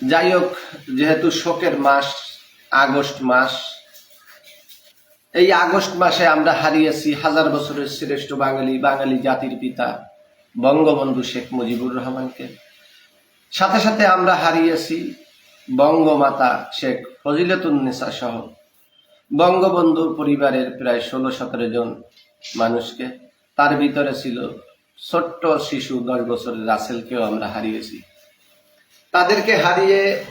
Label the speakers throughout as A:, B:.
A: যাই হোক যেহেতু শোকের মাস, আগস্ট মাস, এই আগস্ট মাসে আমরা হারিয়েছি হাজার বছরের শ্রেষ্ঠ বাঙালি বাঙালি জাতির পিতা, বঙ্গবন্ধু শেখ মুজিবুর রহমানকে। সাথে সাথে আমরা হারিয়েছি বঙ্গমাতা শেখ ফজিলতুন্নেসা সহ বঙ্গবন্ধু পরিবারের প্রায় ষোলো সতেরো জন মানুষকে। তার ভিতরে ছিল ছোট্ট শিশু দশ বছরের রাসেলকেও আমরা হারিয়েছি। তাদেরকে হারিয়ে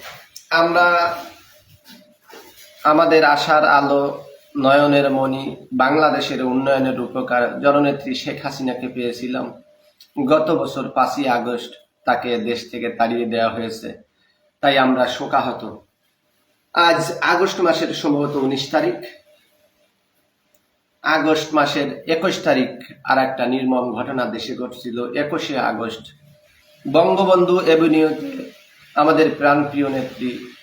A: আমরা আমাদের আশার আলো, নয়নের মণি, বাংলাদেশের উন্নয়নের রূপকার জননেত্রী শেখ হাসিনাকে পেয়েছিলাম। গত বছর পাঁচই আগস্ট তাকে দেশ থেকে তাড়িয়ে দেওয়া হয়েছে। তাই আমরা শোকাহত। আজ আগস্ট মাসের সম্ভবত উনিশ তারিখ। আগস্ট মাসের একুশ তারিখ আর একটা নির্মম ঘটনা দেশে ঘটছিল। একুশে আগস্ট বঙ্গবন্ধু এভিনিউতে আমাদের প্রাণপ্রিয় নেত্রী,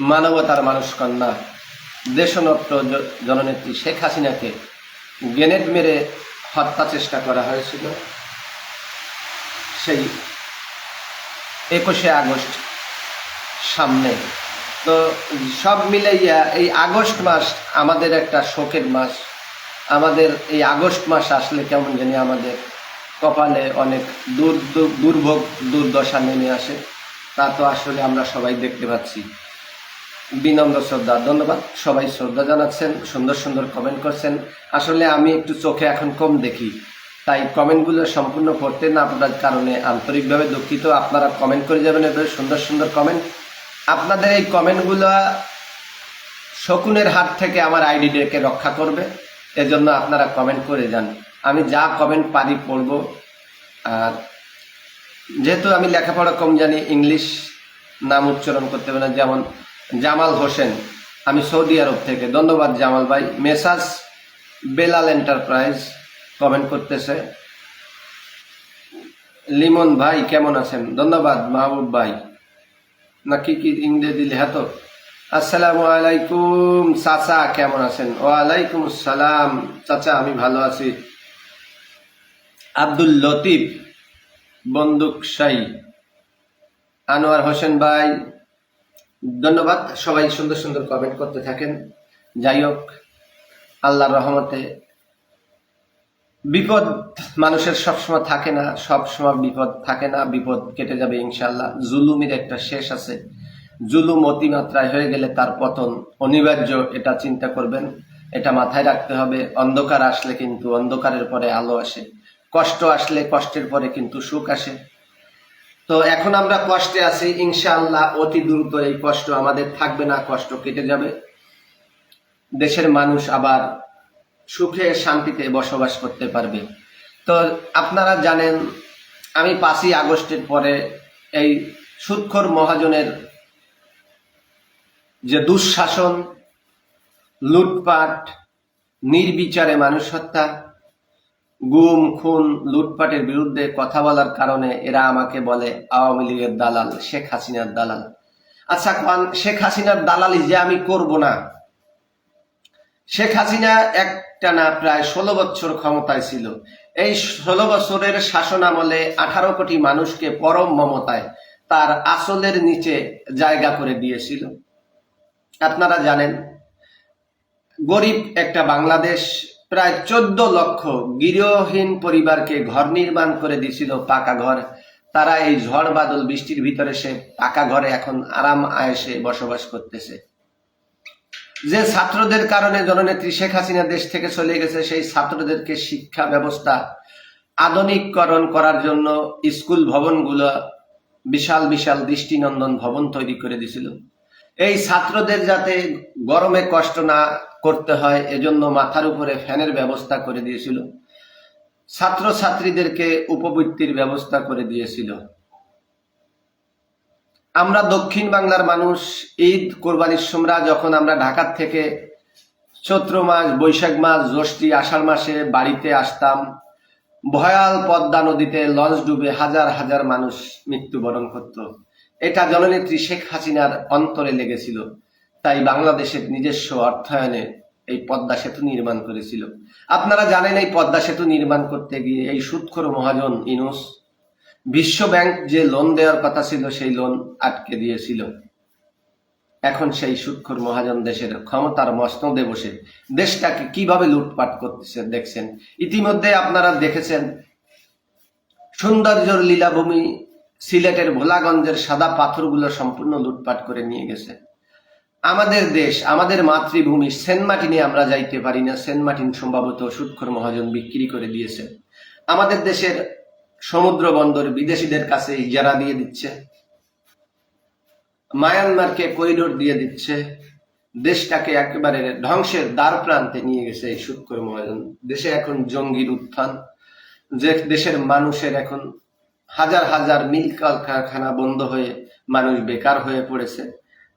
A: মানবতার মানুষ কন্যা দেশনত্র জননেত্রী শেখ হাসিনাকে গ্রেনেড মেরে হত্যা চেষ্টা করা হয়েছিল। সেই একুশে আগস্ট সামনে। তো সব মিলাইয়া এই আগস্ট মাস আমাদের একটা শোকের মাস। আমাদের এই আগস্ট মাস আসলে কেমন জানি আমাদের কপালে অনেক দূর দূর- দুর্ভোগ, দুর্দশা নেমে আসে। তা তো আসলে আমরা সবাই দেখতে পাচ্ছি। বিনম্র শ্রদ্ধা, ধন্যবাদ। সবাই শ্রদ্ধা জানাচ্ছেন, সুন্দর সুন্দর কমেন্ট করছেন। আসলে আমি একটু চোখে এখন কম দেখি, তাই কমেন্টগুলো সম্পূর্ণ পড়তে না পারার কারণে আন্তরিকভাবে দুঃখিত। আপনারা কমেন্ট করে যাবেন এভাবে সুন্দর সুন্দর কমেন্ট আপনাদের এই কমেন্টগুলো শকুনের হাত থেকে আমার আইডিটাকে রক্ষা করবে, এজন্য আপনারা কমেন্ট করে যান। আমি যা কমেন্ট পারি পড়ব, আর যেহেতু আমি লেখাপড়া কম জানি, ইংলিশ নাম উচ্চারণ করতে পারি না। যেমন জামাল হোসেন, আমি সৌদি আরব থেকে। ধন্যবাদ জামাল ভাই। মেসাজ বেলাল এন্টারপ্রাইজ কমেন্ট করতেছে। লিমন ভাই, কেমন আছেন? ধন্যবাদ মাহবুব ভাই। না কি কি ইংরেজি লেখা তো? আসসালামু আলাইকুম। চাচা, কেমন আছেন? ওয়ালাইকুম আসসালাম। চাচা, আমি ভালো আছি। আব্দুল লতিফ বন্দুক শাহী। আনোয়ার হোসেন ভাই, ধন্যবাদ। সবাই সুন্দর সুন্দর কমেন্ট করতে থাকেন। যাই হোক, আল্লাহর রহমতে বিপদ মানুষের সবসময় থাকে না সব সময় বিপদ থাকে না, বিপদ কেটে যাবে ইনশাল্লাহ জুলুমের একটা শেষ আছে। জুলুম অতিমাত্রায় হয়ে গেলে তার পতন অনিবার্য, এটা চিন্তা করবেন। এটা মাথায় রাখতে হবে। অন্ধকার আসলে কিন্তু অন্ধকারের পরে আলো আসে। কষ্ট আসলে কষ্টের পরে কিন্তু সুখ আসে। তো এখন আমরা কষ্টে আছি, ইনশাআল্লাহ অতি দ্রুত এই কষ্ট আমাদের থাকবে না, কষ্ট কেটে যাবে। দেশের মানুষ আবার সুখে, শান্তিতে বসবাস করতে পারবে। তো আপনারা জানেন, আমি পাঁচই আগস্টের পরে এই সুৎখর মহাজনের যে দুঃশাসন, লুটপাট, নির্বিচারে মানুষ হত্যা গুম, খুন, লুটপাটের বিরুদ্ধে কথা বলার কারণে এরা আমাকে বলে আওয়ামী লীগের দালাল, শেখ হাসিনার দালাল। আচ্ছা কারণ শেখ হাসিনার দালালি যে আমি করব না? শেখ হাসিনা একটা না প্রায় ষোলো বছর ক্ষমতায় ছিল। এই ষোলো বছরের শাসন আমলে আঠারো কোটি মানুষকে পরম মমতায় তার আসলের নিচে জায়গা করে দিয়েছিল। আপনারা জানেন, গরিব একটা বাংলাদেশ প্রায় চোদ্দ লক্ষ গৃহহীন পরিবারকে ঘর নির্মাণ করে দিয়েছিল পাকা ঘর। তারা এই ঝড় বাদল বৃষ্টির ভিতরে সে পাকা ঘরে এখন আরাম আয়েসে বসবাস করতেছে। যে ছাত্রদের কারণে জননেত্রী শেখ হাসিনা দেশ থেকে চলে গেছে, সেই ছাত্রদেরকে শিক্ষা ব্যবস্থা আধুনিককরণ করার জন্য স্কুল ভবনগুলো বিশাল বিশাল দৃষ্টিনন্দন ভবন তৈরি করে দিছিল। এই ছাত্রদের যাতে গরমে কষ্ট না করতে হয়, এজন্য মাথার উপরে ফ্যানের ব্যবস্থা করে দিয়েছিল। ছাত্র ছাত্রীদেরকে উপবৃত্তির ব্যবস্থা করে দিয়েছিল। আমরা দক্ষিণ বাংলার মানুষ, ঈদ, কোরবানির সমরা, যখন আমরা ঢাকার থেকে চৈত্র মাস, বৈশাখ মাস, জ্যৈষ্ঠী, আষাঢ় মাসে বাড়িতে আসতাম, ভয়াল পদ্মা নদীতে লঞ্চ ডুবে হাজার হাজার মানুষ মৃত্যুবরণ করত। এটা জননেত্রী শেখ হাসিনার অন্তরে লেগেছিল। তাই বাংলাদেশের নিজস্ব অর্থায়নে এই পদ্মা সেতু নির্মাণ করেছিল। আপনারা জানেন এই পদ্মা সেতু নির্মাণ করতে গিয়ে এই সুৎখর মহাজন ইনুস বিশ্ব ব্যাংক যে লোন দেওয়ার কথা ছিল, সেই লোন আটকে দিয়েছিল। এখন সেই সুৎখর মহাজন দেশের ক্ষমতার মসনদে বসে দেশটাকে কীভাবে লুটপাট করতেছে দেখছেন। ইতিমধ্যে আপনারা দেখেছেন সৌন্দর্যর লীলাভূমি সিলেটের ভোলাগঞ্জের সাদা পাথরগুলো সম্পূর্ণ লুটপাট করে নিয়ে গেছে। আমাদের দেশ, আমাদের মাতৃভূমি, সেন্ট মার্টিনে আমরা যাইতে পারি না। সেন্ট মার্টিন সম্ভবত সুৎখর মহাজন বিক্রি করে দিয়েছে। আমাদের দেশের সমুদ্র বন্দর বিদেশিদের কাছে ইজারা দিয়ে দিচ্ছে। মায়ানমারকে করিডোর দিয়ে দিচ্ছে। দেশটাকে একেবারে ধ্বংসের দ্বার প্রান্তে নিয়ে গেছে এই সুৎখর মহাজন। দেশে এখন জঙ্গির উত্থান। যে দেশের মানুষের এখন হাজার হাজার মিল কারখানা বন্ধ হয়ে মানুষ বেকার হয়ে পড়েছে।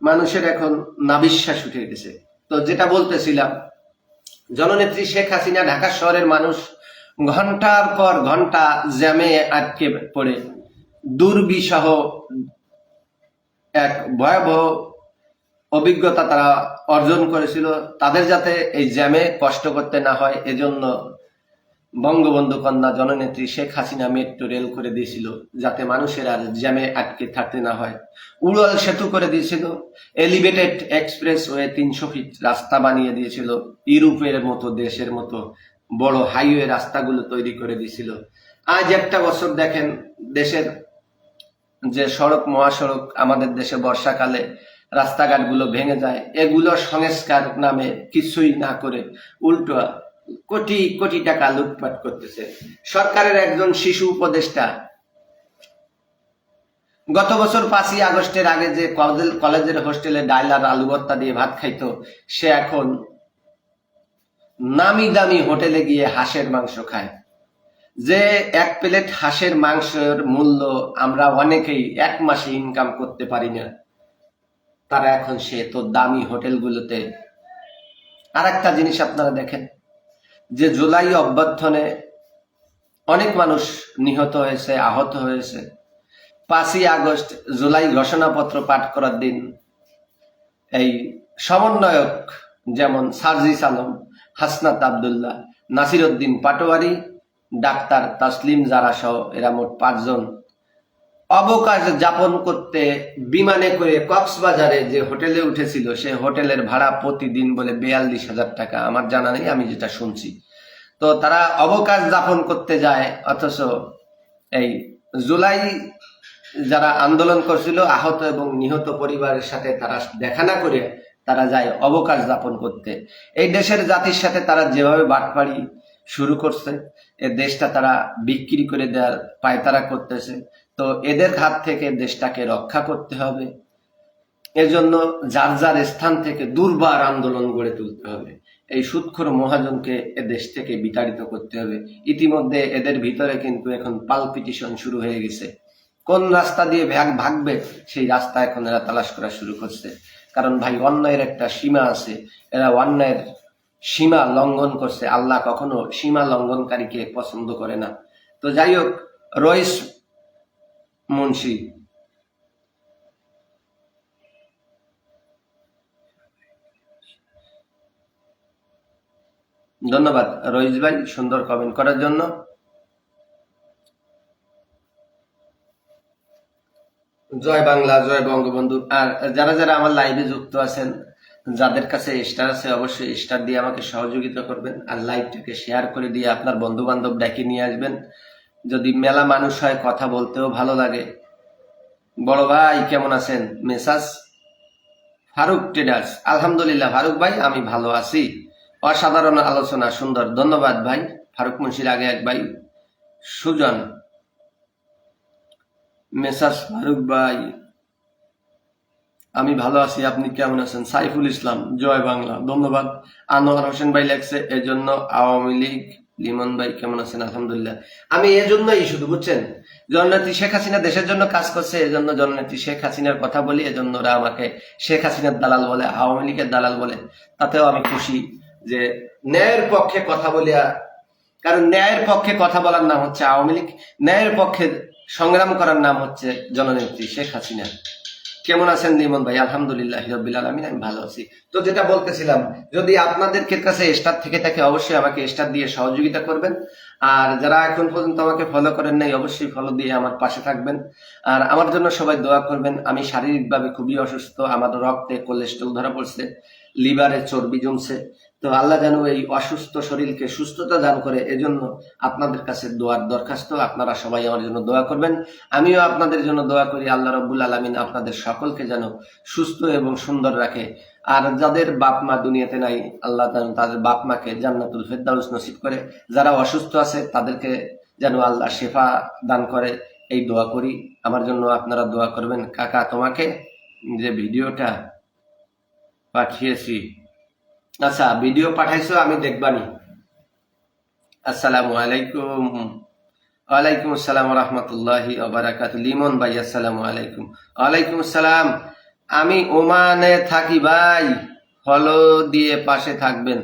A: মানুষের এখন নাবিশ্বাস উঠে গেছে। তো যেটা বলতেছিলাম, জননেত্রী শেখ হাসিনা ঢাকা শহরের মানুষ ঘণ্টার পর ঘণ্টা জ্যামে আটকে পড়ে। দুর্বিসহ এক ভয়াবহ অভিজ্ঞতা তারা অর্জন করেছিল। তাদের যাতে এই জ্যামে কষ্ট করতে না হয়, এজন্য বঙ্গবন্ধু কন্যা জননেত্রী শেখ হাসিনা মেট্রো রেল করে দিয়েছিল, যাতে মানুষের আর জ্যামে আটকে থাকতে না হয়। উড়াল সেতু করে দিয়েছিল, এলিভেটেড এক্সপ্রেস ওয়ে তিনশো ফিট রাস্তা বানিয়ে দিয়েছিল, ইউরোপের মতো দেশের মতো বড় হাইওয়ে রাস্তাগুলো তৈরি করে দিয়েছিল। আজ একটা বছর দেখেন, দেশের যে সড়ক, মহাসড়ক, আমাদের দেশে বর্ষাকালে রাস্তাঘাটগুলো ভেঙে যায়, এগুলো সংস্কার নামে কিছুই না করে উল্টো কোটি কোটি টাকা লুটপাট করতেছে। সরকারের একজন শিশু উপদেষ্টা গত বছর পাঁচই আগস্টের আগে যে কলেজ- কলেজের হোস্টেলে ডাইল আর আলু ভর্তা দিয়ে ভাত খাইতো, সে এখন নামি দামি হোটেলে গিয়ে হাঁসের মাংস খায়। যে এক প্লেট হাঁসের মাংসের মূল্য আমরা অনেকেই এক মাসে ইনকাম করতে পারি না। তারা এখন সে তো দামি হোটেলগুলোতে। আর একটা জিনিস আপনারা দেখেন। যে জুলাই অভ্যর্থনে অনেক মানুষ নিহত হয়েছে, আহত হয়েছে। পাঁচই আগস্ট জুলাই ঘোষণাপত্র পাঠ করার দিন এই সমন্বয়ক যেমন সার্জিস আলম, হাসনাত আবদুল্লাহ নাসির উদ্দিন পাটোয়ারি, ডাক্তার তাসলিম জারা সহ এরা মোট পাঁচজন অবকাশ যাপন করতে, বিমানে করে কক্সবাজারে যে হোটেলে উঠেছিল, সে হোটেলের ভাড়া প্রতিদিন বলে বেয়াল্লিশ হাজার টাকা। আমার জানা নেই, আমি যেটা শুনছি। তো তারা অবকাশ যাপন করতে যায়, অথচ এই জুলাই যারা আন্দোলন করছিল, আহত এবং নিহত পরিবারের সাথে তারা দেখা না করে তারা যায় অবকাশ যাপন করতে। এই দেশের জাতির সাথে তারা যেভাবে বাটপাড়ি শুরু করছে, এ দেশটা তারা বিক্রি করে দেওয়ার পায়তারা করতেছে এদের হাত থেকে দেশটাকে রক্ষা করতে হবে। এজন্য যার যার স্থান থেকে দুর্বার আন্দোলন গড়ে তুলতে হবে। এই সুৎখর মহাজনকে এ দেশ থেকে বিতাড়িত করতে হবে। ইতিমধ্যে এদের ভিতরে কিন্তু এখন পালপিটিশন শুরু হয়ে গেছে। কোন রাস্তা দিয়ে ভাগ ভাগবে, সেই রাস্তা এখন এরা তালাশ করা শুরু করছে। কারণ ভাই, অন্যায়ের একটা সীমা আছে। এরা অন্যায়ের সীমা লঙ্ঘন করছে। আল্লাহ কখনো সীমা লঙ্ঘনকারীকে পছন্দ করে না। তো যাই হোক, রইস মুন্সি। ধন্যবাদ। রইস ভাই, সুন্দর কমেন্ট করার জন্য। জয় বাংলা, জয় বঙ্গবন্ধু। আর যারা যারা আমার লাইভে যুক্ত আছেন, যাদের কাছে স্টার আছে, অবশ্যই স্টার দিয়ে আমাকে সহযোগিতা করবেন। আর লাইভটাকে শেয়ার করে দিয়ে আপনার বন্ধু বান্ধব ডেকে নিয়ে আসবেন। যদি মেলা মানুষ হয়, কথা বলতেও ভালো লাগে। বড় ভাই, কেমন আছেন? মেসাজ? ফারুক ট্রেডার্স। আলহামদুলিল্লাহ, ফারুক ভাই, আমি ভালো আছি। অসাধারণ আলোচনা, সুন্দর। ধন্যবাদ ভাই। ফারুক মুন্সির আগে এক ভাই, সুজন। মেসাজ, ফারুক ভাই, আমি ভালো আছি, আপনি কেমন আছেন? সাইফুল ইসলাম, জয় বাংলা। ধন্যবাদ। আনোয়ার হোসেন ভাই লেখছে, এজন্য আওয়ামী লীগ লিমন ভাই, কেমন আছেন? আলহামদুলিল্লাহ। আমি এজন্যই শুধু, বুঝছেন? জননেত্রী শেখ হাসিনা দেশের জন্য কাজ করছে এজন্য জননেত্রী শেখ হাসিনার কথা বলি এজন্য ওরা আমাকে শেখ হাসিনার দালাল বলে, আওয়ামী লীগের দালাল বলে। তাতেও আমি খুশি যে ন্যায়ের পক্ষে কথা বলিয়া, কারণ ন্যায়ের পক্ষে কথা বলার নাম হচ্ছে আওয়ামী লীগ, ন্যায়ের পক্ষে সংগ্রাম করার নাম হচ্ছে জননেত্রী শেখ হাসিনা। কেমন আছেন নিমন ভাই? আলহামদুলিল্লাহ রবিল আলমিন, আমি ভালো আছি। তো যেটা বলতেছিলাম, যদি আপনাদের কাছে স্টার থেকে থাকে, অবশ্যই আমাকে স্টার দিয়ে সহযোগিতা করবেন। আর যারা এখন পর্যন্ত আমাকে ফলো করেন নাই, অবশ্যই ফলো দিয়ে আমার পাশে থাকবেন। আর আমার জন্য সবাই দোয়া করবেন, আমি শারীরিকভাবে খুবই অসুস্থ, আমার রক্তে কোলেস্ট্রল ধরা পড়ছে লিভারে চর্বি জমছে। তো আল্লাহ যেন এই অসুস্থ শরীরকে সুস্থতা দান করে, এজন্য আপনাদের কাছে দোয়ার দরখাস্ত। আপনারা সবাই আমার জন্য দোয়া করবেন। আমিও আপনাদের জন্য দোয়া করি, আল্লাহ রব্বুল আলমিন আপনাদের সকলকে যেন সুস্থ এবং সুন্দর রাখে। আর যাদের বাপ মা দুনিয়াতে নাই, আল্লাহ তাদের বাপ মাকে জান্নাতুল ফেরদাউস নসিব করে। যারা অসুস্থ আছে, তাদেরকে যেন আল্লাহ শেফা দান করে। এই দোয়া করি। আমার জন্য আপনারা দোয়া করবেন। কাকা, তোমাকে যে ভিডিওটা পাঠিয়েছি আচ্ছা ভিডিও পাঠাইছো, আমি দেখবানি। আসসালামু আলাইকুম। ওয়ালাইকুম আসসালাম রহমতুল্লাহি ওবারাকাত লিমন ভাই, আসসালামু আলাইকুম। ওয়ালাইকুম আসসালাম। আমি ওমানে থাকি ভাই। ফলো দিয়ে পাশে থাকবেন।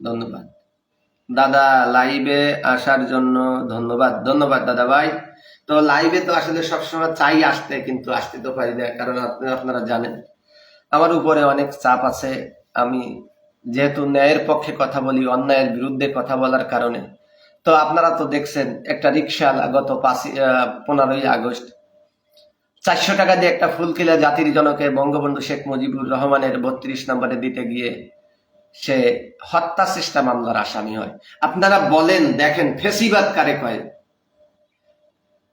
A: ধন্যবাদ। দাদা, লাইভে আসার জন্য ধন্যবাদ। ধন্যবাদ, দাদা ভাই। তো লাইভে তো আসলে সবসময় চাই আসতে, কিন্তু আসতে তো পারি না, কারণ আপনি আপনারা জানেন। আমার উপরে অনেক চাপ আছে। আমি যেহেতু ন্যায়ের পক্ষে কথা বলি, অন্যায়ের বিরুদ্ধে কথা বলার কারণে। তো আপনারা তো দেখছেন, একটা রিক্সাওয়ালা গত পাঁচই পনেরোই আগস্ট। চারশো টাকা দিয়ে একটা ফুল কিলা জাতির জনকে বঙ্গবন্ধু শেখ মুজিবুর রহমানের বত্রিশ নম্বরে দিতে গিয়ে সে হত্যা চেষ্টা মামলার আসামি হয়। আপনারা বলেন, দেখেন, ফেসিবাদ কারে কয়?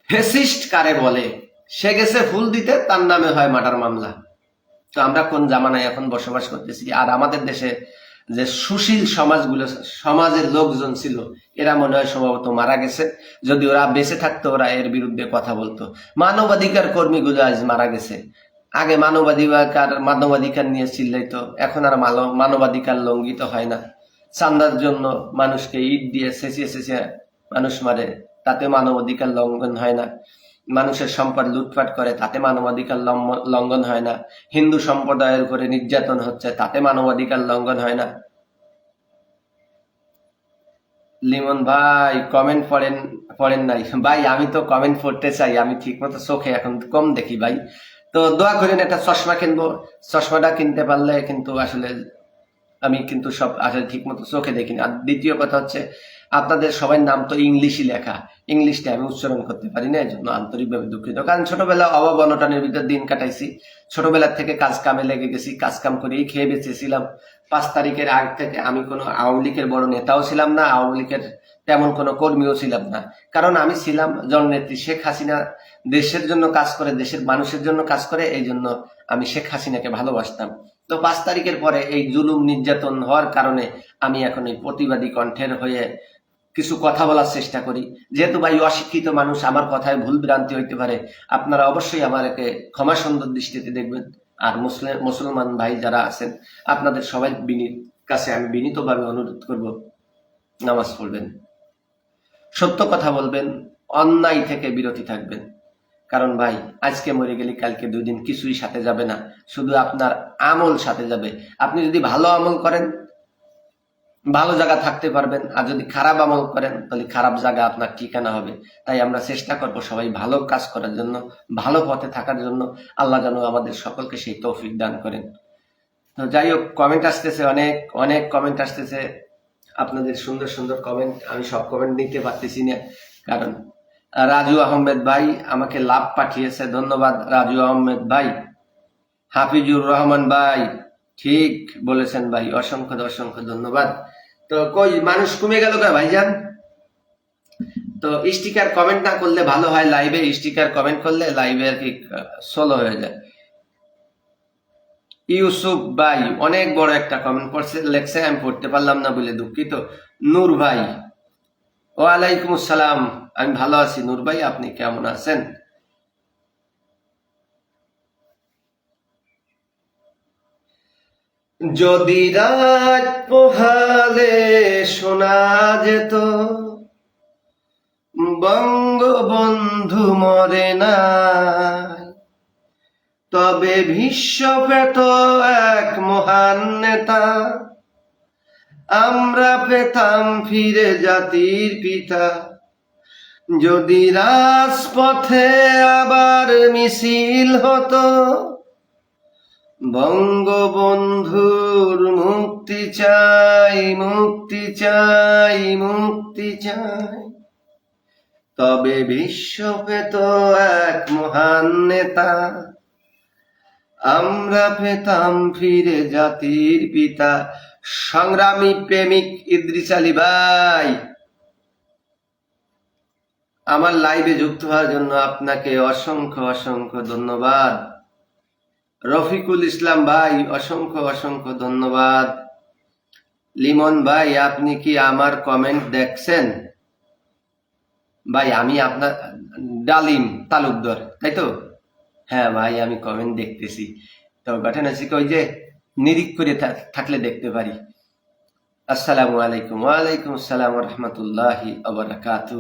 A: ফেসিস্ট কারে বলে? সে গেছে ফুল দিতে, তার নামে হয় মার্ডার মামলা। তো আমরা কোন জামানায় এখন বসবাস করতেছি? আর আমাদের দেশে যে সুশীল সমাজগুলো, সমাজের লোকজন ছিল, এরা মনে হয় সম্ভবত মারা গেছে। যদি ওরা বেঁচে থাকতো, ওরা এর বিরুদ্ধে কথা বলতো। মানবাধিকার কর্মীগুলো আজ মারা গেছে। আগে মানবাধিকার মানবাধিকার নিয়ে চিল্লাইতো, এখন আর মানব- মানবাধিকার লঙ্ঘিত হয় না। চান্দার জন্য মানুষকে ইট দিয়ে চেঁচিয়ে চেঁচিয়ে মানুষ মারে, তাতে মানবাধিকার লঙ্ঘন হয় না। মানুষের সম্পদ লুটপাট করে, তাতে মানবাধিকার লঙ্ঘন হয় না। হিন্দু সম্প্রদায়ের উপরে নির্যাতন হচ্ছে, তাতে মানবাধিকার লঙ্ঘন হয় না। লিমন ভাই কমেন্ট পড়েন পড়েন নাই। ভাই, আমি তো কমেন্ট পড়তে চাই, আমি ঠিক মতো চোখে এখন কম দেখি ভাই। তো দোয়া করেন, একটা চশমা কিনবো। চশমাটা কিনতে পারলে কিন্তু আসলে আমি কিন্তু সব আসলে ঠিক মতো চোখে দেখিনি। আর দ্বিতীয় কথা হচ্ছে আপনাদের সবার নাম তো ইংলিশই লেখা। ইংলিশটা আমি উচ্চারণ করতে পারি না এই জন্য আন্তরিকভাবে দুঃখিত। কারণ ছোটবেলা অভাব অনটনের ভিতর দিন কাটাইছি। ছোটবেলা থেকে কাজ কামে লেগে গেছি, কাজ কাম করেই খেয়ে বেঁচেছিলাম। পাঁচ তারিখের আগ থেকে আমি কোনো আওয়ামী লীগের বড় নেতাও ছিলাম না, আওয়ামী লীগের তেমন কোনো কর্মীও ছিলাম না। কারণ আমি ছিলাম জননেত্রী শেখ হাসিনা। দেশের জন্য কাজ করে, দেশের মানুষের জন্য কাজ করে, এই জন্য আমি শেখ হাসিনাকে ভালোবাসতাম। তো পাঁচ তারিখের পরে এই জুলুম নির্যাতন হওয়ার কারণে আমি এখন এই প্রতিবাদী কণ্ঠের হয়ে কিছু কথা বলার চেষ্টা করি। যেহেতু ভাই অশিক্ষিত মানুষ, আমার কথায় ভুল ভ্রান্তি হইতে পারে। আপনারা অবশ্যই আমাকে ক্ষমা সুন্দর দৃষ্টিতে দেখবেন। আর মুসলিম মুসলমান ভাই যারা আছেন, আপনাদের সবাই বিনীত কাছে আমি বিনীতভাবে অনুরোধ করব, নামাজ পড়বেন। সত্য কথা বলবেন, অন্যায় থেকে বিরতি থাকবেন। কারণ ভাই, আজকে মরে গেলে কালকে দুই দিন কিছুই সাথে যাবে না। শুধু আপনার আমল সাথে যাবে। আপনি যদি ভালো আমল করেন ভালো জায়গা থাকতে পারবেন। আর যদি খারাপ আমল করেন, তাহলে খারাপ জায়গা আপনার ঠিকানা হবে। তাই আমরা চেষ্টা করব সবাই ভালো কাজ করার জন্য, ভালো পথে থাকার জন্য। আল্লাহ যেন আমাদের সকলকে সেই তৌফিক দান করেন। তো যাই হোক কমেন্ট আসতেছে অনেক অনেক কমেন্ট আসতেছে। আপনাদের সুন্দর সুন্দর কমেন্ট আমি সব কমেন্ট নিতে পারতেছি না। কারণ রাজু আহমেদ ভাই আমাকে লাভ পাঠিয়েছে। ধন্যবাদ রাজু আহমেদ ভাই। হাফিজুর রহমান ভাই। ঠিক বলেছেন ভাই, অসংখ্য অসংখ্য ধন্যবাদ। তো কই, মানুষ কমে গেল কে ভাইজান? তো স্টিকার কমেন্ট না করলে ভালো হয় লাইভে স্টিকার কমেন্ট করলে লাইভে আর কি সলো হয়ে যায়। ইউসুফ ভাই, অনেক বড় একটা কমেন্ট করছে লেখছে, আমি পড়তে পারলাম না বলে দুঃখিত। নূর ভাই, ওয়ালাইকুম আসসালাম, আমি ভালো আছি। নূর ভাই, আপনি কেমন আছেন? যদি রাত পোহালে শোনা যেত, বঙ্গবন্ধু মরে না। তবে পেত এক মহান নেতা, আমরা পেতাম ফিরে জাতির পিতা। যদি রাজপথে আবার মিছিল হতো বঙ্গবন্ধুর মুক্তি চাই মুক্তি চাই মুক্তি চাই। তবে বিশ্ব পেত এক মহান নেতা, আমরা পেতাম ফিরে জাতির পিতা, সংগ্রামী প্রেমিক ইদ্রিস ভাই। আমার লাইভে যুক্ত হওয়ার জন্য আপনাকে অসংখ্য অসংখ্য ধন্যবাদ। রফিকুল ইসলাম ভাই, অসংখ্য অসংখ্য ধন্যবাদ। লিমন ভাই, আপনি কি আমার কমেন্ট দেখছেন? ভাই, আমি আপনার, ডালিম তালুকদার, তাই তো? হ্যাঁ ভাই, আমি কমেন্ট দেখতেছি। তো ঘটনা হচ্ছে ওই যে, নিরিখ করে থাকলে দেখতে পারি। আসসালামু আলাইকুম। ওয়ালাইকুম আসসালাম রহমতুল্লাহি আবরাকাতু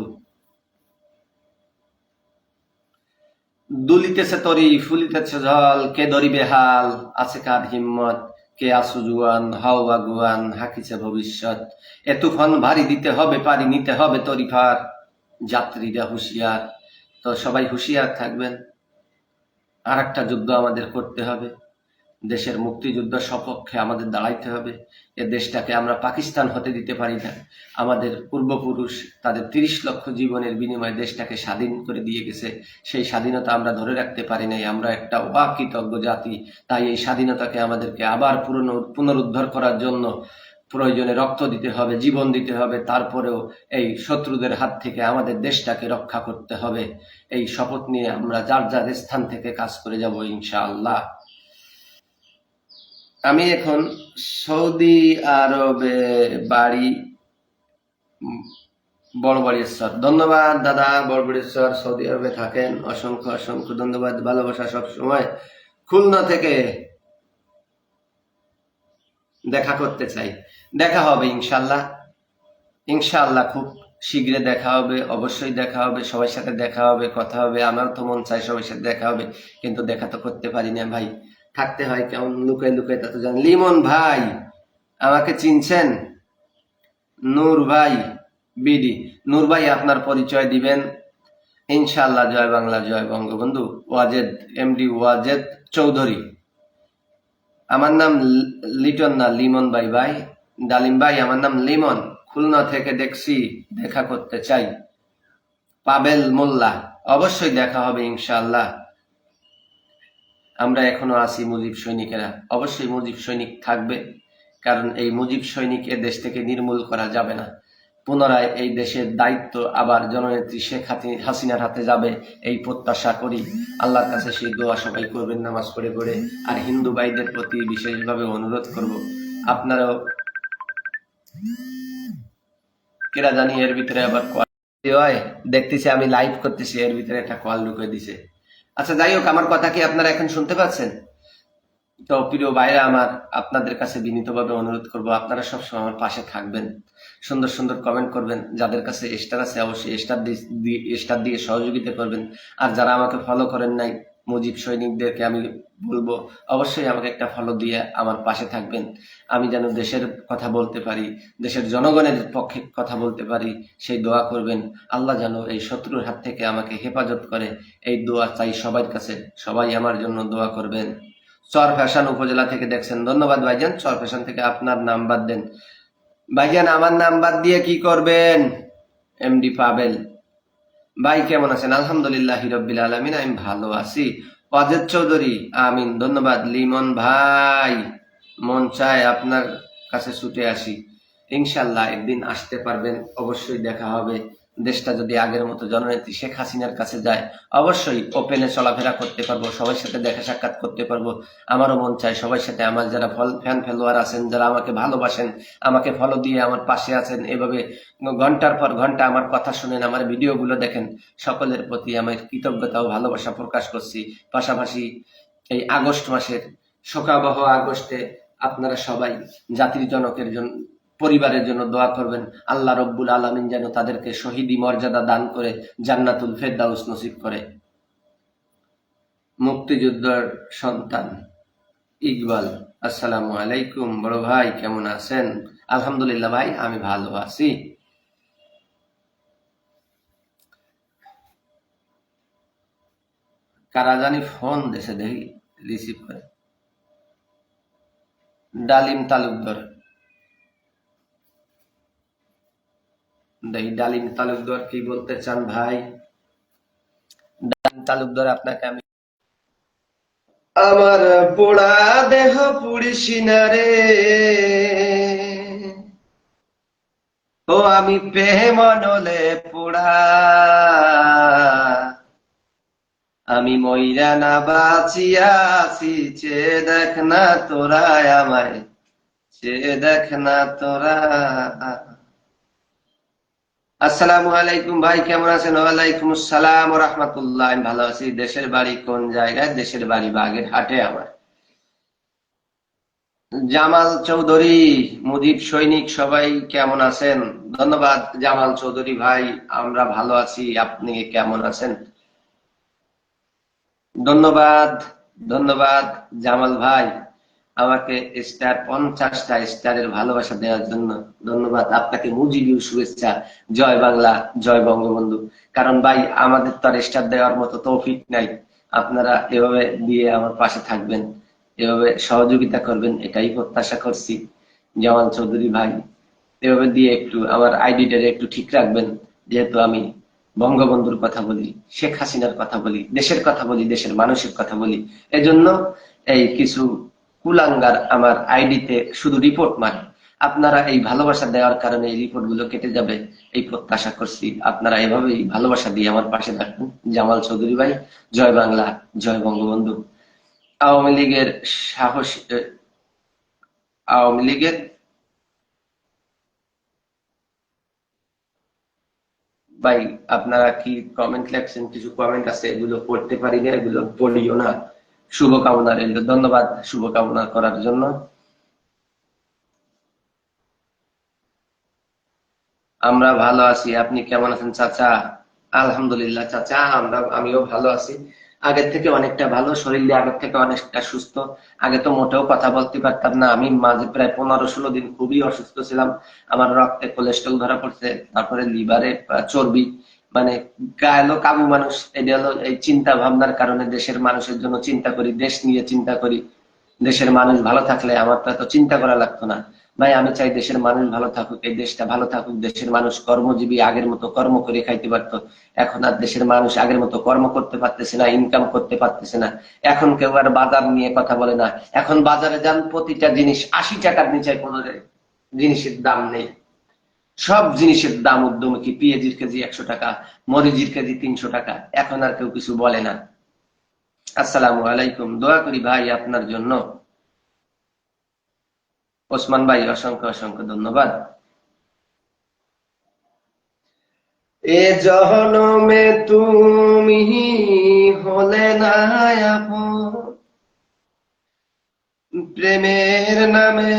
A: দুলিতেছে তরি, ফুলিতেছে জল, কে ধরিবে হাল, আছে কার হিম্মত, কে আসু জুয়ান, হাও বাগুয়ান হাকিছে ভবিষ্যৎ। এ তুফান ভারী দিতে হবে পারি নিতে হবে তরিফার যাত্রীরা হুঁশিয়ার। তো সবাই হুঁশিয়ার থাকবেন। আর একটা যুদ্ধ আমাদের করতে হবে। দেশের মুক্তিযুদ্ধ সপক্ষে আমাদের দাঁড়াইতে হবে। এ দেশটাকে আমরা পাকিস্তান হতে দিতে পারি না। আমাদের পূর্বপুরুষ তাদের তিরিশ লক্ষ জীবনের বিনিময়ে দেশটাকে স্বাধীন করে দিয়ে গেছে। সেই স্বাধীনতা আমরা ধরে রাখতে পারি নাই। আমরা একটা অবাকৃতজ্ঞ জাতি। তাই এই স্বাধীনতাকে আমাদেরকে আবার পুরনো, পুনরুদ্ধার করার জন্য প্রয়োজনে রক্ত দিতে হবে, জীবন দিতে হবে। তারপরেও এই শত্রুদের হাত থেকে আমাদের দেশটাকে রক্ষা করতে হবে। এই শপথ নিয়ে আমরা যার যার স্থান থেকে কাজ করে যাব, ইনশাআল্লাহ। আমি এখন সৌদি আরবে বাড়ি উম, বড় বাড়িশ্বর ধন্যবাদ দাদা বড় বাড়িশ্বর সৌদি আরবে থাকেন। অসংখ্য অসংখ্য ধন্যবাদ ভালোবাসা সব সময় খুলনা থেকে দেখা করতে চাই। দেখা হবে ইনশাল্লাহ। ইনশাআল্লাহ খুব শীঘ্রই দেখা হবে অবশ্যই দেখা হবে সবার সাথে দেখা হবে কথা হবে। আমার তো মন চাই সবার সাথে দেখা হবে কিন্তু দেখা তো করতে পারি না ভাই। থাকতে হয়, কেমন লুকাই লুকাই তা তো জান। লিমন ভাই, আমাকে চিনছেন? নূর ভাই, বিডি। নূর ভাই, আপনার পরিচয় দিবেন? ইনশাল্লাহ জয় বাংলা, জয় বঙ্গবন্ধু। ওয়াজেদ, এমডি ওয়াজেদ চৌধুরী। আমার নাম লিটন না, লিমন ভাই ভাই। ডালিম ভাই, আমার নাম লিমন। খুলনা থেকে দেখছি, দেখা করতে চাই। পাবেল মোল্লা, অবশ্যই দেখা হবে ইনশাআল্লাহ। আমরা এখনও আছি মুজিব সৈনিকেরা। অবশ্যই মুজিব সৈনিক থাকবে, কারণ এই মুজিব সৈনিক এ দেশ থেকে নির্মূল করা যাবে না। পুনরায় এই দেশের দায়িত্ব আবার জননেত্রী শেখ হাতি- হাসিনার হাতে যাবে, এই প্রত্যাশা করি। আল্লাহর কাছে সেই দোয়া সবাই করবেন নামাজ পড়ে পড়ে। আর হিন্দু ভাইদের প্রতি বিশেষভাবে অনুরোধ করব, আপনারাও কেরা জানি এর ভিতরে আবার কল হয় দেখতেছি আমি লাইভ করতেছি, এর ভিতরে একটা কল ঢুকে দিছে। আচ্ছা যাই হোক, আমার কথা কি আপনারা এখন শুনতে পাচ্ছেন? তো প্রিয় ভাইরা আমার আপনাদের কাছে বিনীতভাবে অনুরোধ করব, আপনারা সবসময় আমার পাশে থাকবেন, সুন্দর সুন্দর কমেন্ট করবেন, যাদের কাছে স্টার আছে, অবশ্যই স্টার দিয়ে স্টার দিয়ে সহযোগিতা করবেন, আর যারা আমাকে ফলো করেন নাই মুজিব সৈনিকদেরকে আমি বলব, অবশ্যই আমাকে একটা ফলো দিয়ে আমার পাশে থাকবেন। আমি যেন দেশের কথা বলতে পারি, দেশের জনগণের পক্ষে কথা বলতে পারি, সেই দোয়া করবেন। আল্লাহ যেন এই শত্রুর হাত থেকে আমাকে হেফাজত করে। এই দোয়া চাই সবার কাছে, সবাই আমার জন্য দোয়া করবেন। চর ফ্যাশন উপজেলা থেকে দেখছেন, ধন্যবাদ ভাইজান। চর ফ্যাশন থেকে আপনার নাম্বার দেন। ভাইজান, আমার নাম্বার দিয়ে কি করবেন? এমডি পাবেল। ভাই, কেমন আছেন? আলহামদুলিল্লাহ হিরব্বিল আলমিন, আমি ভালো আছি। অজেদ চৌধুরী, আমিন। ধন্যবাদ। লিমন ভাই, মন চায় আপনার কাছে ছুটে আসি। ইনশাল্লাহ একদিন আসতে পারবেন, অবশ্যই দেখা হবে। দেশটা যদি আগের মতো জননেত্রী শেখ হাসিনার কাছে যায়, অবশ্যই ওপেনে চলাফেরা করতে পারব, সবার সাথে দেখা সাক্ষাৎ করতে পারব। আমারও মন চায় সবার সাথে আমার যারা ফল ফ্যান ফেলোয়ার আছেন, যারা আমাকে ভালোবাসেন, আমাকে ফলো দিয়ে আমার পাশে আছেন, এভাবে ঘণ্টার পর ঘণ্টা আমার কথা শুনেন, আমার ভিডিওগুলো দেখেন, সকলের প্রতি আমার কৃতজ্ঞতা ও ভালোবাসা প্রকাশ করছি। পাশাপাশি এই আগস্ট মাসের শোকাবহ আগস্টে আপনারা সবাই জাতির জনকের জন্য পরিবারের জন্য দোয়া করবেন। আল্লাহ রব্বুল আলমিন যেন তাদেরকে শহীদি মর্যাদা দান করে জান্নাতুল ফেরদাউস নসিব করে। মুক্তিযুদ্ধের সন্তান ইকবাল, আসসালামু আলাইকুম। বড় ভাই, কেমন আছেন? আলহামদুলিল্লাহ ভাই, আমি ভালো আছি। কারা জানি ফোন দেশে দেখি, রিসিভ করে। ডালিম তালুকদার। ডালিম তালুকদার কি বলতে চান ভাই? ডালিম তালুকদার আপনাকে আমি আমার পোড়া দেহ পুড়িসি রে। ও আমি পেমনলে পোড়া। আমি ময়রা না বাঁচিয়া আছি চে দেখ না তোরা আমায় চে দেখ না তোরা আসসালামু আলাইকুম ভাই, কেমন আছেন? ওয়ালাইকুম আসসালাম রহমতুল্লাহ। আমি ভালো আছি। দেশের বাড়ি কোন জায়গায়? দেশের বাড়ি বাগের হাটে আমার। জামাল চৌধুরী মুজিব সৈনিক, সবাই কেমন আছেন? ধন্যবাদ জামাল চৌধুরী ভাই, আমরা ভালো আছি। আপনি কেমন আছেন? ধন্যবাদ ধন্যবাদ জামাল ভাই। আমাকে স্টার পঞ্চাশটা স্টারের ভালোবাসা দেওয়ার জন্য ধন্যবাদ। আপনাকে মুজিবীয় শুভেচ্ছা। জয় বাংলা, জয় বঙ্গবন্ধু। কারণ ভাই, আমাদের তো আর স্টার দেওয়ার মতো তৌফিক নাই। আপনারা এভাবে দিয়ে আমার পাশে থাকবেন, এভাবে সহযোগিতা করবেন, এটাই প্রত্যাশা করছি। জামাল চৌধুরী ভাই, এভাবে দিয়ে একটু আমার আইডিটারে একটু ঠিক রাখবেন। যেহেতু আমি বঙ্গবন্ধুর কথা বলি, শেখ হাসিনার কথা বলি, দেশের কথা বলি, দেশের মানুষের কথা বলি। এজন্য এই কিছু কুলাঙ্গার আমার আইডিতে শুধু রিপোর্ট মারে। আপনারা এই ভালোবাসা দেওয়ার কারণে এই রিপোর্টগুলো কেটে যাবে। এই প্রত্যাশা করছি আপনারা এভাবেই ভালোবাসা দিয়ে আমার পাশে থাকবেন জামাল চৌধুরী ভাই, জয় বাংলা, জয় বঙ্গবন্ধু। আওয়ামী লীগের সাহস আওয়ামী লীগের ভাই, আপনারা কি কমেন্ট লেখছেন কিছু কমেন্ট আছে? এগুলো পড়তে পারি না, এগুলো পড়িও না। শুভকামনা রইল ধন্যবাদ শুভকামনা করার জন্য। আমরা ভালো আছি, আপনি কেমন আছেন চাচা? আলহামদুলিল্লাহ চাচা, আমরা, আমিও ভালো আছি। আগের থেকে অনেকটা ভালো, শরীর দিয়ে আগের থেকে অনেকটা সুস্থ। আগে তো মোটেও কথা বলতে পারতাম না, আমি মাঝে প্রায় পনেরো ষোলো দিন খুবই অসুস্থ ছিলাম। আমার রক্তে কোলেস্ট্রল ধরা পড়ছে, তারপরে লিভারে চর্বি মানে গায়েলো কাবু মানুষ, এটা হলো এই চিন্তা ভাবনার কারণে দেশের মানুষের জন্য চিন্তা করি, দেশ নিয়ে চিন্তা করি। দেশের মানুষ ভালো থাকলে আমার তো চিন্তা করা লাগতো না। ভাই, আমি চাই দেশের মানুষ ভালো থাকুক, এই দেশটা ভালো থাকুক, দেশের মানুষ কর্মজীবী আগের মতো কর্ম করে খাইতে পারতো। এখন আর দেশের মানুষ আগের মতো কর্ম করতে পারতেছে না ইনকাম করতে পারতেছে না। এখন কেউ আর বাজার নিয়ে কথা বলে না। এখন বাজারে যান, প্রতিটা জিনিস আশি টাকার নিচে কোনো জিনিসের দাম নেই। সব জিনিসের দাম উদ্যমী পেঁয়াজির কেজি একশো টাকা মরিজির কেজি তিনশো টাকা, এখন আর কেউ কিছু বলে না। আসসালামু আলাইকুম। দোয়া করি ভাই আপনার জন্য। ওসমান ভাই, অসংখ্য অসংখ্য ধন্যবাদ। এ জহনমে তুমি হলে না প্রেমের নামে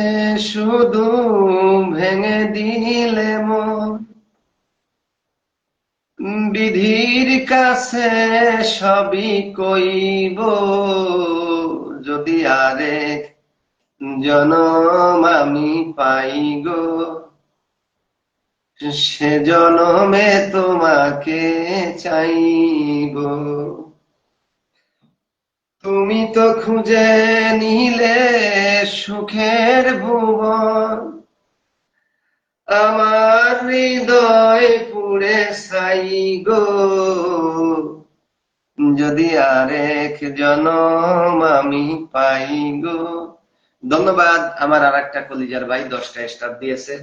A: শুধু ভেঙে দিলে বিধির কাছে সবই কইব, যদি আরেক জনম আমি পাই গো। সে জনমে তোমাকে চাইব। তুমি তো খুঁজে নিলে সুখের ভুবন। আমার হৃদয় পুড়ে সাই গো। যদি আরেক জনম আমি পাই গো। ধন্যবাদ, আমার আর একটা কলিজার ভাই দশটা স্টার দিয়েছে।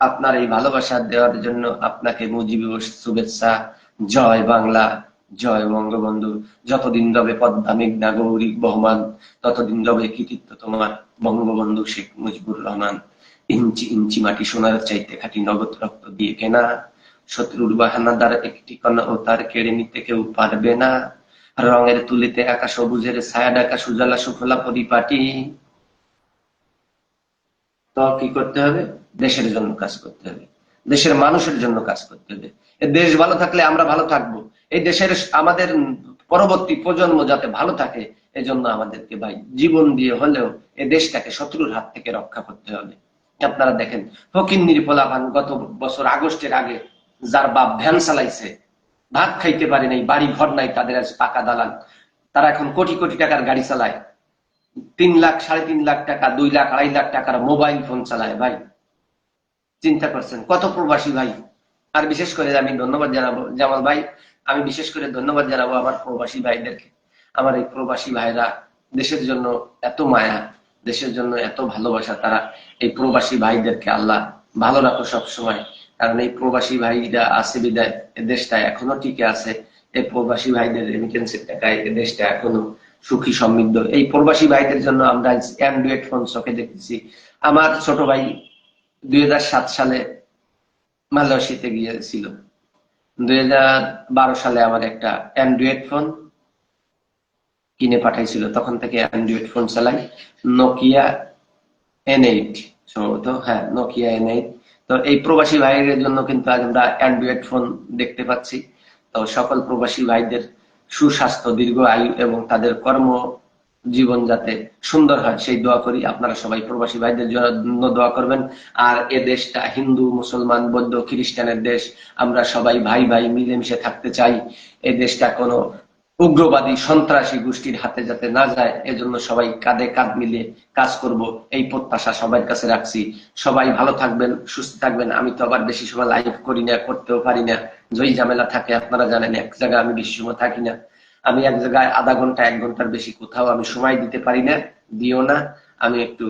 A: আপনার এই ভালোবাসা দেওয়ার জন্য আপনাকে মুজিব শুভেচ্ছা। জয় বাংলা। জয় বঙ্গবন্ধু। যতদিন রবে পদ্মা গৌরী বহমান, ততদিন রবে কৃতিত্ব তোমার বঙ্গবন্ধু শেখ মুজিবুর রহমান। ইঞ্চি ইঞ্চি মাটি সোনার চাইতে খাটি নগদ রক্ত দিয়ে কেনা। শত্রুর বাহানা দ্বারা একটি কণা ও তার কেড়ে নিতে কেউ পারবে না। রঙের তুলিতে একা সবুজের ছায়া ডাকা সুজলা সুফলা পরিপাটি। তো কি করতে হবে? দেশের জন্য কাজ করতে হবে। দেশের মানুষের জন্য কাজ করতে হবে। দেশ ভালো থাকলে আমরা ভালো থাকব। এই দেশের আমাদের পরবর্তী প্রজন্ম যাতে ভালো থাকে, এজন্য আমাদেরকে ভাই জীবন দিয়ে হলেও এই দেশটাকে শত্রুর হাত থেকে রক্ষা করতে হবে। আপনারা দেখেন, ফকির নির্পলাভান গত বছর আগস্টের আগে যার বাপ ভ্যান চালাইছে, ভাত খাইতে পারে নাই, বাড়ি ঘর নাই, তাদের আজ পাকা দালান তারা এখন কোটি কোটি টাকার গাড়ি চালায়। তিন লাখ, সাড়ে তিন লাখ টাকা, দুই লাখ, আড়াই লাখ টাকার মোবাইল ফোন চালায় ভাই। চিন্তা করছেন, কত প্রবাসী ভাই? আর বিশেষ করে আমি ধন্যবাদ জানাব জামাল ভাই আমি বিশেষ করে ধন্যবাদ জানাব আমার প্রবাসী ভাইদেরকে। আমার এই প্রবাসী ভাইরা দেশের জন্য এত মায়া, দেশের জন্য এত ভালোবাসা, তারা এই প্রবাসী ভাইদেরকে আল্লাহ ভালো রাখো সব সময় কারণ এই প্রবাসী ভাইরা আছে বিদায় দেশটা এখনও টিকে আছে। এই প্রবাসী ভাইদের রেমিটেন্সের টাকায় দেশটা এখনও সুখী, সমৃদ্ধ। এই প্রবাসী ভাইদের জন্য আমরা অ্যান্ড্রয়েড ফোন চোখে দেখতেছি। আমার ছোট ভাই দুই হাজার সাত সালে মালয়েশিয়াতে গিয়েছিল। দু হাজার বারো সালে আমার একটা অ্যান্ড্রয়েড ফোন কিনে পাঠাইছিল। তখন থেকে অ্যান্ড্রয়েড ফোন চালাই। নোকিয়া এন এইট সম্ভবত। হ্যাঁ নোকিয়া এন এইট তো এই প্রবাসী ভাইয়ের জন্য কিন্তু আজ আমরা অ্যান্ড্রয়েড ফোন দেখতে পাচ্ছি। তো সকল প্রবাসী ভাইদের সুস্বাস্থ্য, দীর্ঘ আয়ু এবং তাদের কর্ম জীবন যাতে সুন্দর হয়, সেই দোয়া করি। আপনারা সবাই প্রবাসী ভাইদের জন্য দোয়া করবেন। আর এ দেশটা হিন্দু, মুসলমান, বৌদ্ধ, খ্রিস্টানের দেশ, আমরা সবাই ভাই ভাই মিলেমিশে থাকতে চাই। এ দেশটা কোনো উগ্রবাদী, সন্ত্রাসী গোষ্ঠীর হাতে যাতে না যায়, এজন্য সবাই কাঁধে কাঁধ মিলিয়ে কাজ করব। এই প্রত্যাশা সবার কাছে রাখছি। সবাই ভালো থাকবেন, সুস্থ থাকবেন। আমি তো আবার বেশি সময় লাইভ করি না, করতেও পারি না। জয়ী ঝামেলা থাকে, আপনারা জানেন, এক জায়গায় আমি বেশি সময় থাকি না। আমি এক জায়গায় আধা ঘণ্টা, এক ঘণ্টার বেশি কোথাও আমি সময় দিতে পারি না, দিও না। আমি একটু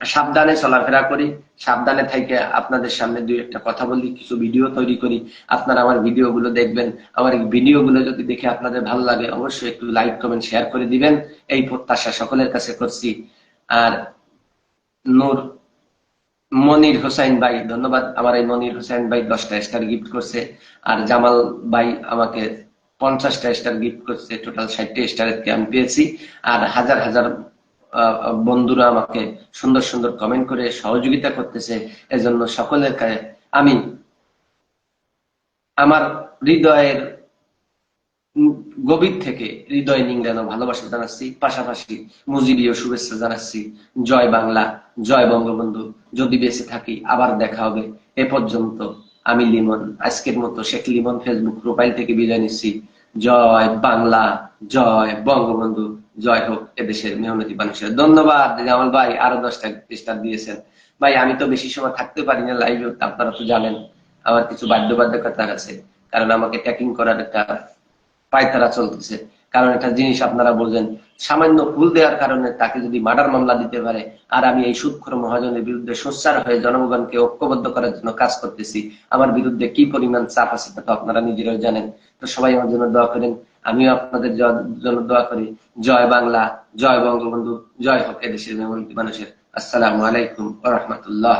A: সাবধানে চলাফেরা করি। সাবধানে থাইকে আপনাদের সামনে দুই একটা কথা বলি, কিছু ভিডিও তৈরি করি। আপনারা আমার ভিডিও গুলো দেখবেন। আমার এই ভিডিও গুলো যদি দেখে আপনাদের ভালো লাগে, অবশ্যই একটু লাইক কমেন্ট শেয়ার করে দিবেন। এই প্রত্যাশা সকলের কাছে করছি। আর নূর, মনির হোসাইন ভাই, ধন্যবাদ। আমার এই মনির হোসাইন ভাই দশটা স্টার গিফট করছে। আর জামাল ভাই আমাকে পঞ্চাশটা স্টার গিফট করছে টোটাল ষাটটা স্টার আমি পেয়েছি। আর হাজার হাজার বন্ধুরা আমাকে সুন্দর সুন্দর কমেন্ট করে সহযোগিতা করতেছে। এজন্য সকলের কাছে আমি আমার হৃদয়ের গভীর থেকে হৃদয় নিংড়ানো ভালোবাসা জানাচ্ছি। পাশাপাশি মুজিবীয় শুভেচ্ছা জানাচ্ছি। জয় বাংলা, জয় বঙ্গবন্ধু। যদি বেঁচে থাকি, আবার দেখা হবে। এ পর্যন্ত আমি লিমন, আজকের মতো শেখ লিমন ফেসবুক প্রোফাইল থেকে বিদায় নিচ্ছি। জয় বাংলা, জয় বঙ্গবন্ধু, জয় হোক এদেশের মেহনতি মানুষের। ধন্যবাদ, জামাল ভাই আরও দশটা স্টার দিয়েছেন। ভাই, আমি তো বেশি সময় থাকতে পারি না লাইভে আপনারা তো জানেন। আমার কিছু বাধ্যবাধকতা আছে, কারণ আমাকে ট্যাকিং করার একটা পায়তারা চলতেছে। কারণ একটা জিনিস আপনারা বলছেন, সামান্য ভুল দেওয়ার কারণে তাকে যদি মার্ডার মামলা দিতে পারে, আর আমি এই সুৎখর মহাজনের বিরুদ্ধে সোচ্চার হয়ে জনগণকে ঐক্যবদ্ধ করার জন্য কাজ করতেছি, আমার বিরুদ্ধে কি পরিমাণ চাপ আছে তা তো আপনারা নিজেরাও জানেন। তো সবাই আমার জন্য দোয়া করেন, আমিও আপনাদের জন্য দোয়া করি। জয় বাংলা, জয় বঙ্গবন্ধু, জয় হোক এদেশের মেহমন্ত্রী মানুষের। আসসালামু আলাইকুম রহমতুল্লাহ।